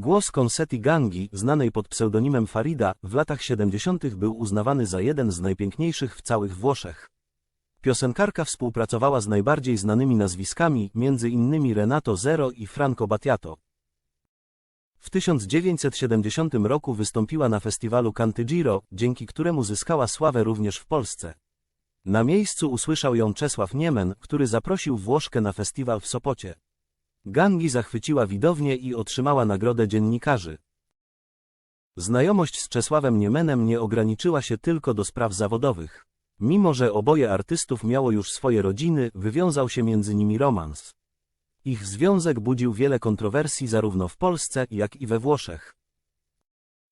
Głos Concetti Gangi, znanej pod pseudonimem Farida, w latach 70. był uznawany za jeden z najpiękniejszych w całych Włoszech. Piosenkarka współpracowała z najbardziej znanymi nazwiskami, innymi Renato Zero i Franco Battiato. W 1970 roku wystąpiła na festiwalu Cantigiro, dzięki któremu zyskała sławę również w Polsce. Na miejscu usłyszał ją Czesław Niemen, który zaprosił Włoszkę na festiwal w Sopocie. Gangi zachwyciła widownię i otrzymała nagrodę dziennikarzy. Znajomość z Czesławem Niemenem nie ograniczyła się tylko do spraw zawodowych. Mimo, że oboje artystów miało już swoje rodziny, wywiązał się między nimi romans. Ich związek budził wiele kontrowersji zarówno w Polsce, jak i we Włoszech.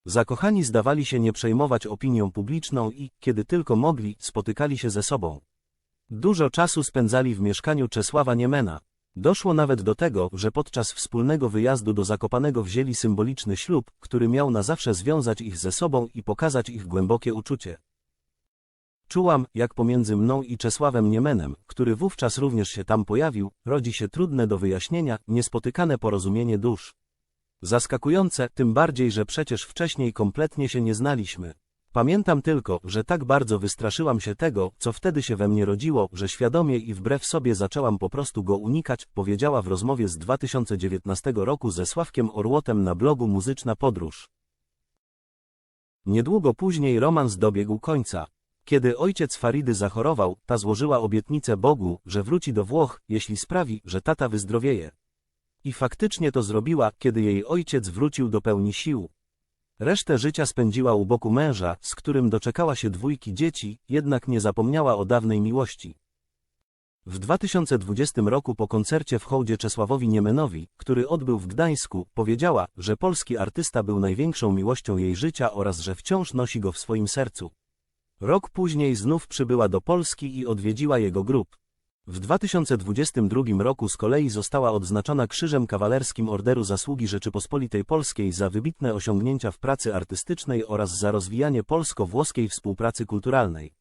Zakochani zdawali się nie przejmować opinią publiczną i, kiedy tylko mogli, spotykali się ze sobą. Dużo czasu spędzali w mieszkaniu Czesława Niemena. Doszło nawet do tego, że podczas wspólnego wyjazdu do Zakopanego wzięli symboliczny ślub, który miał na zawsze związać ich ze sobą i pokazać ich głębokie uczucie. Czułam, jak pomiędzy mną i Czesławem Niemenem, który wówczas również się tam pojawił, rodzi się trudne do wyjaśnienia, niespotykane porozumienie dusz. Zaskakujące, tym bardziej, że przecież wcześniej kompletnie się nie znaliśmy. Pamiętam tylko, że tak bardzo wystraszyłam się tego, co wtedy się we mnie rodziło, że świadomie i wbrew sobie zaczęłam po prostu go unikać, powiedziała w rozmowie z 2019 roku ze Sławkiem Orłotem na blogu Muzyczna Podróż. Niedługo później romans dobiegł końca. Kiedy ojciec Faridy zachorował, ta złożyła obietnicę Bogu, że wróci do Włoch, jeśli sprawi, że tata wyzdrowieje. I faktycznie to zrobiła, kiedy jej ojciec wrócił do pełni sił. Resztę życia spędziła u boku męża, z którym doczekała się dwójki dzieci, jednak nie zapomniała o dawnej miłości. W 2020 roku po koncercie w hołdzie Czesławowi Niemenowi, który odbył w Gdańsku, powiedziała, że polski artysta był największą miłością jej życia oraz że wciąż nosi go w swoim sercu. Rok później znów przybyła do Polski i odwiedziła jego grób. W 2022 roku z kolei została odznaczona Krzyżem Kawalerskim Orderu Zasługi Rzeczypospolitej Polskiej za wybitne osiągnięcia w pracy artystycznej oraz za rozwijanie polsko-włoskiej współpracy kulturalnej.